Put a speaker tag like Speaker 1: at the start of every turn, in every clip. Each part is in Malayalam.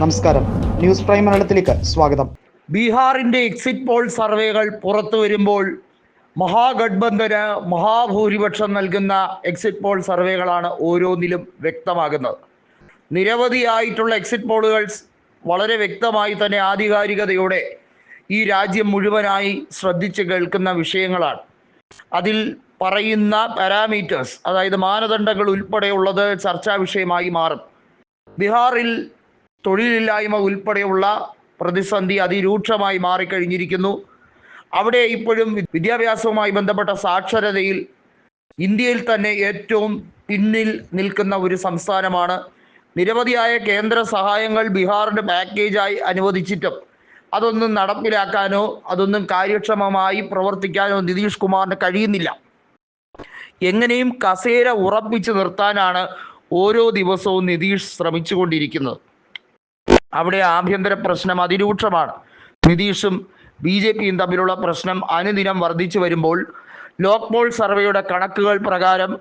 Speaker 1: നമസ്കാരം. ന്യൂസ് പ്രൈം മലയാളത്തിലേക്ക് സ്വാഗതം.
Speaker 2: ബീഹാറിന്റെ എക്സിറ്റ് പോൾ സർവേകൾ പുറത്തു വരുമ്പോൾ മഹാഗഡ്ബന്ധന് മഹാഭൂരിപക്ഷം നൽകുന്ന എക്സിറ്റ് പോൾ സർവേകളാണ് ഓരോന്നിലും വ്യക്തമാകുന്നത്. നിരവധിയായിട്ടുള്ള എക്സിറ്റ് പോളുകൾ വളരെ വ്യക്തമായി തന്നെ ആധികാരികതയോടെ ഈ രാജ്യം മുഴുവനായി ശ്രദ്ധിച്ച് കേൾക്കുന്ന വിഷയങ്ങളാണ്. അതിൽ പറയുന്ന പാരാമീറ്റേഴ്സ് അതായത് മാനദണ്ഡങ്ങൾ ഉൾപ്പെടെയുള്ളത് ചർച്ചാ വിഷയമായി മാറും. ബീഹാറിൽ തൊഴിലില്ലായ്മ ഉൾപ്പെടെയുള്ള പ്രതിസന്ധി അതിരൂക്ഷമായി മാറിക്കഴിഞ്ഞിരിക്കുന്നു. അവിടെ ഇപ്പോഴും വിദ്യാഭ്യാസവുമായി ബന്ധപ്പെട്ട സാക്ഷരതയിൽ ഇന്ത്യയിൽ തന്നെ ഏറ്റവും പിന്നിൽ നിൽക്കുന്ന ഒരു സംസ്ഥാനമാണ്. നിരവധിയായ കേന്ദ്ര സഹായങ്ങൾ ബീഹാറിന്റെ പാക്കേജായി അനുവദിച്ചിട്ടും അതൊന്നും നടപ്പിലാക്കാനോ അതൊന്നും കാര്യക്ഷമമായി പ്രവർത്തിക്കാനോ നിതീഷ് കുമാറിന് കഴിയുന്നില്ല. എങ്ങനെയും കസേര ഉറപ്പിച്ചു നിർത്താനാണ് ഓരോ ദിവസവും നിതീഷ് ശ്രമിച്ചുകൊണ്ടിരിക്കുന്നത്. അവിടെ ആഭ്യന്തര പ്രശ്നം അതിരൂക്ഷമാണ്. നിതീഷും ബി ജെ പിയും തമ്മിലുള്ള പ്രശ്നം അനുദിനം വർദ്ധിച്ചു വരുമ്പോൾ ലോക്പോൾ സർവേയുടെ കണക്കുകൾ പ്രകാരം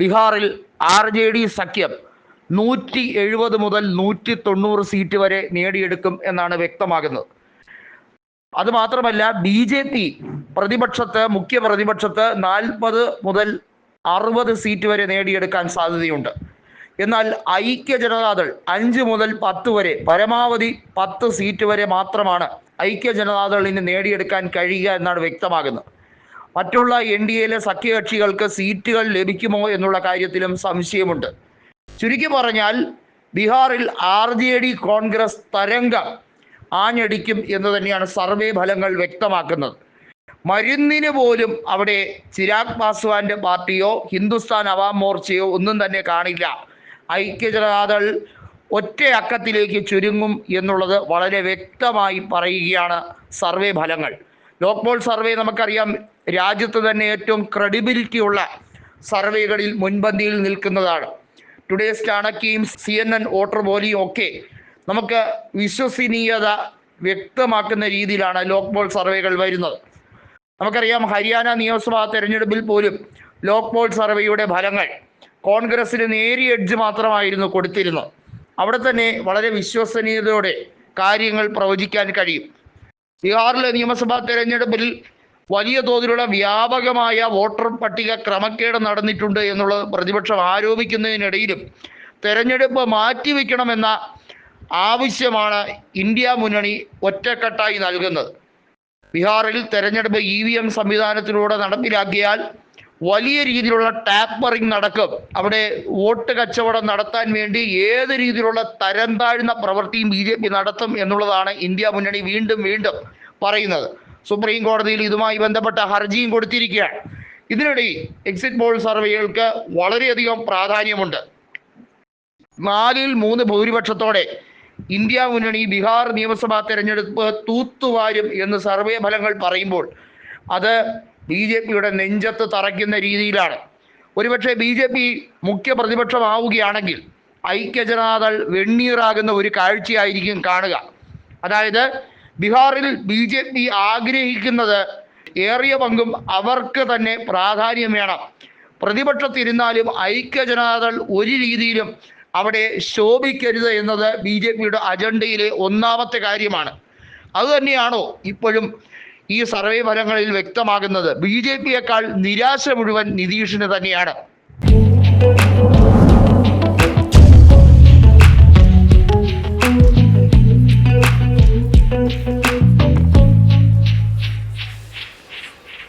Speaker 2: ബീഹാറിൽ ആർ ജെ ഡി സഖ്യം നൂറ്റി എഴുപത് മുതൽ നൂറ്റി തൊണ്ണൂറ് സീറ്റ് വരെ നേടിയെടുക്കും എന്നാണ് വ്യക്തമാകുന്നത്. അതുമാത്രമല്ല ബി ജെ പി പ്രതിപക്ഷത്ത് മുഖ്യ പ്രതിപക്ഷത്ത് നാൽപ്പത് മുതൽ അറുപത് സീറ്റ് വരെ നേടിയെടുക്കാൻ സാധ്യതയുണ്ട്. എന്നാൽ ഐക്യ ജനതാദൾ അഞ്ച് മുതൽ പത്ത് വരെ പരമാവധി പത്ത് സീറ്റ് വരെ മാത്രമാണ് ഐക്യ ജനതാദളിന് നേടിയെടുക്കാൻ കഴിയുക എന്നാണ് വ്യക്തമാകുന്നത്. മറ്റുള്ള എൻ ഡി എയിലെ സഖ്യകക്ഷികൾക്ക് സീറ്റുകൾ ലഭിക്കുമോ എന്നുള്ള കാര്യത്തിലും സംശയമുണ്ട്. ചുരുക്കി പറഞ്ഞാൽ ബീഹാറിൽ ആർ ജെ ഡി കോൺഗ്രസ് തരംഗം ആഞ്ഞടിക്കും എന്ന് തന്നെയാണ് സർവേ ഫലങ്ങൾ വ്യക്തമാക്കുന്നത്. മരുന്നിന് പോലും അവിടെ ചിരാഗ് പാസ്വാന്റെ പാർട്ടിയോ ഹിന്ദുസ്ഥാൻ അവാം മോർച്ചയോ ഒന്നും തന്നെ കാണില്ല. ഐക്യജനതാദൾ ഒറ്റ അക്കത്തിലേക്ക് ചുരുങ്ങും എന്നുള്ളത് വളരെ വ്യക്തമായി പറയുകയാണ് സർവേ ഫലങ്ങൾ. ലോക്പോൾ സർവേ നമുക്കറിയാം രാജ്യത്ത് തന്നെ ഏറ്റവും ക്രെഡിബിലിറ്റി ഉള്ള സർവേകളിൽ മുൻപന്തിയിൽ നിൽക്കുന്നതാണ്. ടുഡേ സ്റ്റാണക്കിയും സി എൻ എൻ വോട്ടർ പോലെയും ഒക്കെ നമുക്ക് വിശ്വസനീയത വ്യക്തമാക്കുന്ന രീതിയിലാണ് ലോക്പോൾ സർവേകൾ വരുന്നത്. നമുക്കറിയാം ഹരിയാന നിയമസഭാ തെരഞ്ഞെടുപ്പിൽ പോലും ലോക്പോൾ സർവേയുടെ ഫലങ്ങൾ കോൺഗ്രസിന് നേരിയ എഡ്ജ് മാത്രമായിരുന്നു കൊടുത്തിരുന്നത്. അവിടെ തന്നെ വളരെ വിശ്വസനീയതയോടെ കാര്യങ്ങൾ പ്രവചിക്കാൻ കഴിയും. ബീഹാറിലെ നിയമസഭാ തെരഞ്ഞെടുപ്പിൽ വലിയ തോതിലുള്ള വ്യാപകമായ വോട്ടർ പട്ടിക ക്രമക്കേട് നടന്നിട്ടുണ്ട് എന്നുള്ളത് പ്രതിപക്ഷം ആരോപിക്കുന്നതിനിടയിലും തെരഞ്ഞെടുപ്പ് മാറ്റിവെക്കണമെന്ന ആവശ്യമാണ് ഇന്ത്യ മുന്നണി ഒറ്റക്കെട്ടായി നൽകുന്നത്. ബീഹാറിൽ തെരഞ്ഞെടുപ്പ് ഇ വി എം സംവിധാനത്തിലൂടെ നടപ്പിലാക്കിയാൽ വലിയ രീതിയിലുള്ള ടാപ്പറിംഗ് നടക്കും. അവിടെ വോട്ട് കച്ചവടം നടത്താൻ വേണ്ടി ഏത് രീതിയിലുള്ള തരം താഴ്ന്ന പ്രവൃത്തിയും ബി ജെ പി നടത്തും എന്നുള്ളതാണ് ഇന്ത്യ മുന്നണി വീണ്ടും വീണ്ടും പറയുന്നത്. സുപ്രീം കോടതിയിൽ ഇതുമായി ബന്ധപ്പെട്ട ഹർജിയും കൊടുത്തിരിക്കുകയാണ്. ഇതിനിടയിൽ എക്സിറ്റ് പോൾ സർവേകൾക്ക് വളരെയധികം പ്രാധാന്യമുണ്ട്. നാലിൽ മൂന്ന് ഭൂരിപക്ഷത്തോടെ ഇന്ത്യ മുന്നണി ബീഹാർ നിയമസഭാ തെരഞ്ഞെടുപ്പ് തൂത്തുവാരും എന്ന് സർവേ ഫലങ്ങൾ പറയുമ്പോൾ അത് ബി ജെ പിയുടെ നെഞ്ചത്ത് തറയ്ക്കുന്ന രീതിയിലാണ്. ഒരുപക്ഷെ ബി ജെ പി മുഖ്യ പ്രതിപക്ഷമാവുകയാണെങ്കിൽ ഐക്യജനതാദൾ വെണ്ണീറാകുന്ന ഒരു കാഴ്ചയായിരിക്കും കാണുക. അതായത് ബീഹാറിൽ ബി ജെ പി ആഗ്രഹിക്കുന്നത് ഏറിയ പങ്കും അവർക്ക് തന്നെ പ്രാധാന്യം വേണം. പ്രതിപക്ഷത്തിരുന്നാലും ഐക്യജനതാദൾ ഒരു രീതിയിലും അവിടെ ശോഭിക്കരുത് എന്നത് ബി ജെ പിയുടെ അജണ്ടയിലെ ഒന്നാമത്തെ കാര്യമാണ്. അതുതന്നെയാണോ ഇപ്പോഴും ഈ സർവേ ഫലങ്ങളിൽ വ്യക്തമാകുന്നത് ബി ജെ പിയേക്കാൾ നിരാശ മുഴുവൻ നിതീഷിന് തന്നെയാണ്.